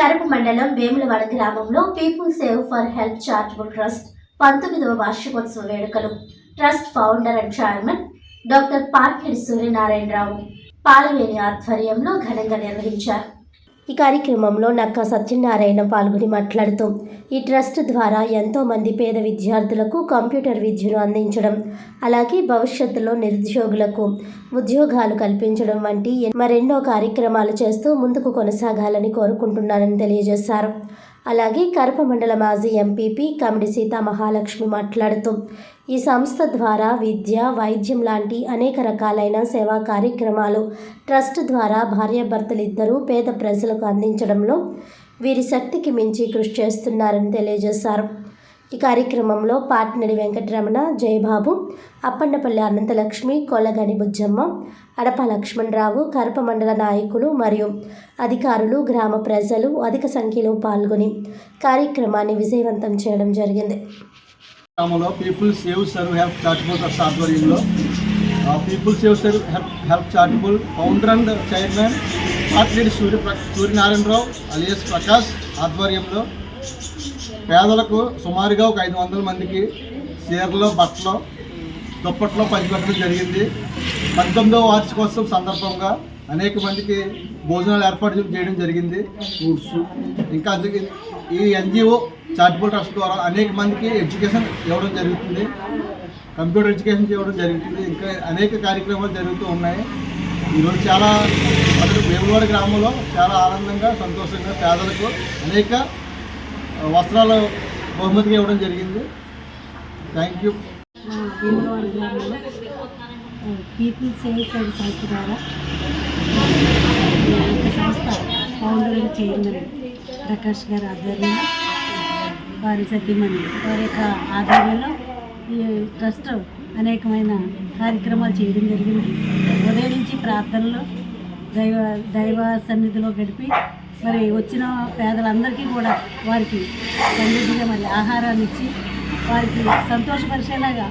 కరపు మండలం వేములవాడ గ్రామంలో people save for help charitable trust పంతొమ్మిదవ వార్షికోత్సవ వేడుకలు. Trust founder and chairman doctor పార్కెడ్ సూర్యనారాయణరావు పాలవేలి ఆధ్వర్యంలో ఘనంగా నిర్వహించారు. ఈ కార్యక్రమంలో నక్కా సత్యనారాయణ పాల్గొని మాట్లాడుతూ ఈ ట్రస్ట్ ద్వారా ఎంతోమంది పేద విద్యార్థులకు కంప్యూటర్ విద్యను అందించడం అలాగే భవిష్యత్తులో నిరుద్యోగులకు ఉద్యోగాలు కల్పించడం వంటి మరెన్నో కార్యక్రమాలు చేస్తూ ముందుకు కొనసాగాలని కోరుకుంటున్నానని తెలియజేశారు. అలాగే కరప మండల మాజీ ఎంపీపీ కమిడి సీతా మహాలక్ష్మి మాట్లాడుతూ ఈ సంస్థ ద్వారా విద్య వైద్యం లాంటి అనేక రకాలైన సేవా కార్యక్రమాలు ట్రస్ట్ ద్వారా భార్యాభర్తలిద్దరూ పేద ప్రజలకు అందించడంలో వీరి శక్తికి మించి కృషి చేస్తున్నారని తెలియజేశారు. ఈ కార్యక్రమంలో పాట్నడి వెంకటరమణ జయబాబు అప్పన్నపల్లి అనంతలక్ష్మి కొల్లగని బుజ్జమ్మ అడప లక్ష్మణరావు కరప మండల నాయకులు మరియు అధికారులు గ్రామ ప్రజలు అధిక సంఖ్యలో పాల్గొని కార్యక్రమాన్ని విజయవంతం చేయడం జరిగింది. గ్రామంలో people save serve help charitable trust ఆధ్వర్యంలో people save serve help help charitable founder and chairman పాటిరెడ్డి Surya Suryanarayana Rao alias Prakash ఆధ్వర్యంలో పేదలకు సుమారుగా ఒక ఐదు వందల మందికి చీరలు బట్టలు దుప్పట్లో పంచిపెట్టడం జరిగింది. పంతొమ్మిదవ వార్షికోత్సవం సందర్భంగా అనేక మందికి భోజనాలు ఏర్పాటు చేయడం జరిగింది. ఫ్రూట్స్ ఇంకా అందుకే ఈ ఎన్జిఓ చారిటబుల్ ట్రస్ట్ ద్వారా అనేక మందికి ఎడ్యుకేషన్ ఇవ్వడం జరుగుతుంది. కంప్యూటర్ ఎడ్యుకేషన్ ఇవ్వడం జరుగుతుంది. ఇంకా అనేక కార్యక్రమాలు జరుగుతూ ఉన్నాయి. ఈరోజు చాలా అసలు వేములవాడ గ్రామంలో చాలా ఆనందంగా సంతోషంగా పేదలకు అనేక వస్త్రాలు బహుమతిగా ఇవ్వడం జరిగింది. థ్యాంక్ యూ మా పీపుల్ సేవ్ సంస్థ ద్వారా సంస్థ ఫౌండర్ అండ్ చైర్మన్ ప్రకాష్ గారి ఆధ్వర్యంలో వారి సతీమణి వారి యొక్క ఆధ్వర్యంలో ఈ ట్రస్ట్ అనేకమైన కార్యక్రమాలు చేయడం జరిగింది. ఉదయం నుంచి ప్రార్థనలు దైవ దైవ సన్నిధిలో గడిపి మరి వచ్చిన పేదలందరికీ కూడా వారికి సమృద్ధిగా మరి ఆహారాన్ని ఇచ్చి వారికి సంతోషపరిచేలాగా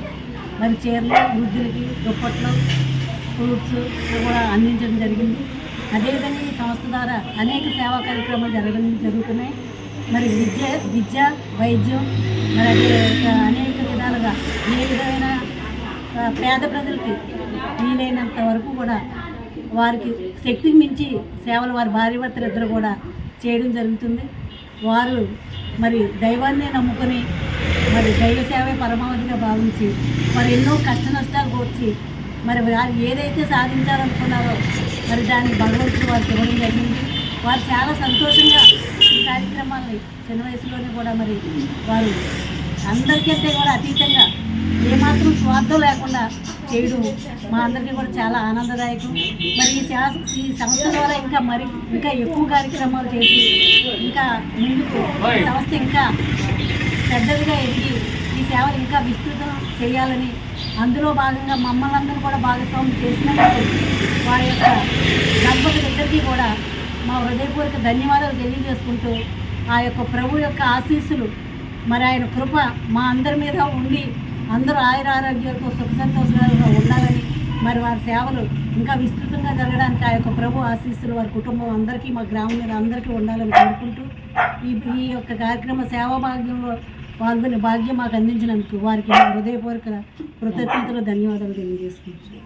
మరి చీరలు వృద్ధులకి దుప్పట్లు ఫ్రూట్స్ కూడా అందించడం జరిగింది. అదేవిధంగా ఈ సంస్థ ద్వారా అనేక సేవా కార్యక్రమాలు జరగడం జరుగుతున్నాయి. మరి విద్య విద్య వైద్యం మరి అదే అనేక విధాలుగా ఏ విధమైన పేద ప్రజలకి వీలైనంత వరకు కూడా వారికి శక్తికి మించి సేవలు వారి భార్య భర్తలు ఇద్దరు కూడా చేయడం జరుగుతుంది. వారు మరి దైవాన్ని నమ్ముకొని మరి దైవ సేవే పరమావధిగా భావించి మరి ఎన్నో కష్ట నష్టాలు కోర్చి మరి వారు ఏదైతే సాధించాలనుకున్నారో మరి దాన్ని భగవంతుడు వారికి ఇవ్వడం జరిగింది. వారు చాలా సంతోషంగా ఈ కార్యక్రమాల్ని చిన్న వయసులోనే కూడా మరి వారు అందరికంటే కూడా అతీతంగా ఏమాత్రం స్వార్థం లేకుండా చేయడం. మా అందరికీ కూడా చాలా ఆనందదాయకం. మరి ఈ ఈ సంస్థ ద్వారా ఇంకా మరి ఇంకా ఎక్కువ కార్యక్రమాలు చేసి ఇంకా ముందుకు సంస్థ ఇంకా పెద్దదిగా ఎదిగి ఈ సేవలు ఇంకా విస్తృతం చేయాలని అందులో భాగంగా మమ్మల్ని అందరూ కూడా భాగస్వామ్యం చేసినందుకు వారి యొక్క దంపతులిద్దరికీ కూడా మా హృదయపూర్వక ధన్యవాదాలు తెలియజేసుకుంటూ ఆ యొక్క ప్రభు యొక్క ఆశీస్సులు మరి ఆయన కృప మా అందరి మీద ఉండి అందరూ ఆయుర ఆరోగ్యాలతో సుఖ సంతోషాలుగా ఉండాలని మరి వారి సేవలు ఇంకా విస్తృతంగా జరగడానికి ఆ యొక్క ప్రభు ఆశీస్సులు వారి కుటుంబం అందరికీ మా గ్రామం మీద అందరికీ ఉండాలని కోరుకుంటూ ఈ ఈ యొక్క కార్యక్రమ సేవా భాగ్యంలో పాల్గొనే భాగ్యం మాకు అందించినందుకు వారికి హృదయపూర్వక కృతజ్ఞతలు ధన్యవాదాలు తెలియజేసుకుంటున్నాను.